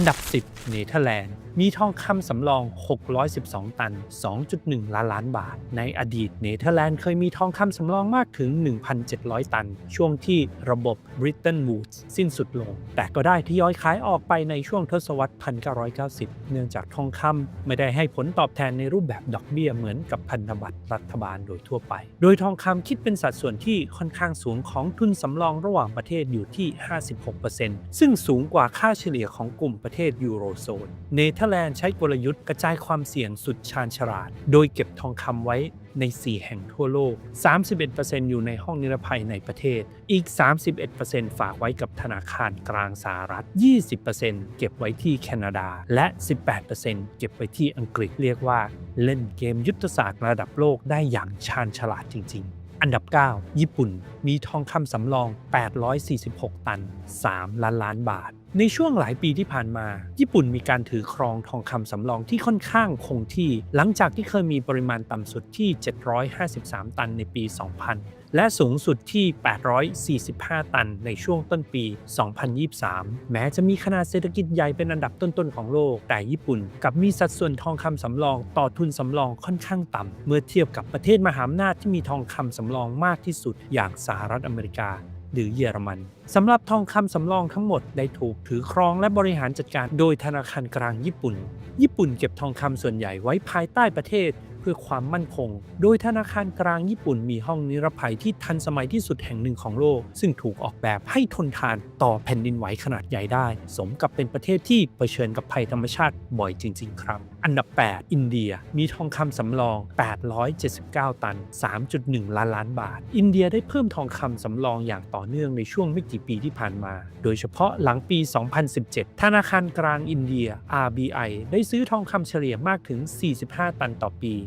อันดับ 10เนเธอร์แลนด์มีทองคำสำรอง 612 ตัน 2.1 ล้านล้านบาท ในอดีตเนเธอร์แลนด์เคยมีทองคำสำรองมากถึง 1,700 ตัน ช่วงที่ระบบ Bretton Woods สิ้นสุดลง แต่ก็ได้ทยอยขายออกไปในช่วงทศวรรษ 1990 เนื่องจากทองคำไม่ได้ให้ผลตอบแทนในรูปแบบดอกเบี้ยเหมือนกับพันธบัตรรัฐบาลโดยทั่วไป โดยทองคำคิดเป็นสัดส่วนที่ค่อนข้างสูงของทุนสำรองระหว่างประเทศอยู่ที่ 56%ซึ่งสูงกว่าค่าเฉลี่ยของกลุ่มประเทศยูโรโซนเนเธอร์แลนด์ใช้กลยุทธ์กระจายความเสี่ยงสุดชาญฉลาด โดยเก็บทองคำไว้ใน 4 แห่งทั่วโลก 31%อยู่ในห้องนิรภัยในประเทศ อีก 31%ฝากไว้กับธนาคารกลางสหรัฐ 20%เก็บไว้ที่แคนาดา และ 18%เก็บไว้ที่อังกฤษเรียกว่า เล่นเกมยุทธศาสตร์ระดับโลกได้อย่างชาญฉลาดจริง ๆอันดับ 9 ญี่ปุ่น มีทองคำสำรอง 846 ตัน 3 ล้านล้านบาท ในช่วงหลายปีที่ผ่านมา ญี่ปุ่นมีการถือครองทองคำสำรองที่ค่อนข้างคงที่ หลังจากที่เคยมีปริมาณต่ำสุดที่ 753 ตันในปี 2000 และสูงสุดที่ 845 ตันในช่วงต้นปี 2023 แม้จะมีขนาดเศรษฐกิจใหญ่เป็นอันดับต้นๆของโลก แต่ญี่ปุ่นกับมีสัดส่วนทองคำสำรองต่อทุนสำรองค่อนข้างต่ำเมื่อเทียบกับประเทศมหาอำนาจที่มีทองคำสำรองมากที่สุดอย่างสหรัฐอเมริกา หรือเยอรมันสำหรับทองคำสำรองทั้งหมดได้ถูกถือครองและบริหารจัดการโดยธนาคารกลางญี่ปุ่น ญี่ปุ่นเก็บทองคำส่วนใหญ่ไว้ภายใต้ประเทศ เพื่อความมั่นคง โดยธนาคารกลางญี่ปุ่นมีห้องนิรภัยที่ทันสมัยที่สุดแห่งหนึ่งของโลก ซึ่งถูกออกแบบให้ทนทานต่อแผ่นดินไหวขนาดใหญ่ได้ สมกับเป็นประเทศที่เผชิญกับภัยธรรมชาติบ่อยจริง ๆ ครับ อันดับ 8 อินเดียมีทองคำสำรอง 879 ตัน 3.1 ล้านล้านบาท อินเดียได้เพิ่มทองคำสำรองอย่างต่อเนื่องในช่วงไม่กี่ปีที่ผ่านมา โดยเฉพาะหลังปี 2017 ธนาคารกลางอินเดีย RBI ได้ซื้อทองคำเฉลี่ยมากถึง 45 ตันต่อปี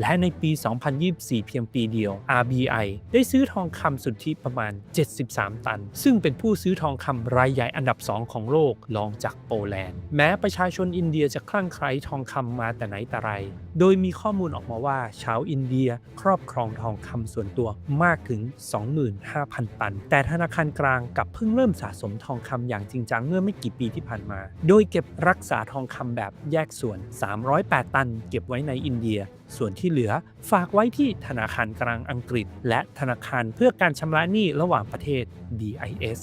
และในปี 2024 เพียงปีเดียว RBI ได้ซื้อทองคำสุทธิประมาณ 73 ตัน ซึ่งเป็นผู้ซื้อทองคำรายใหญ่อันดับ 2 ของโลกรองจากโปแลนด์ แม้ประชาชนอินเดียจะคลั่งไคล้ทองคำมาแต่ไหนแต่ไร โดยมีข้อมูลออกมาว่า ชาวอินเดียครอบครองทองคำส่วนตัวมากถึง 25,000 ตัน แต่ธนาคารกลางกลับเพิ่งเริ่มสะสมทองคำอย่างจริงจังเมื่อไม่กี่ปีที่ผ่านมา โดยเก็บรักษาทองคำแบบแยกส่วน 308 ตัน เก็บไว้ในอินเดีย ส่วนที่เหลือ ฝากไว้ที่ธนาคารกลางอังกฤษ และธนาคารเพื่อการชำระหนี้ระหว่างประเทศ DIS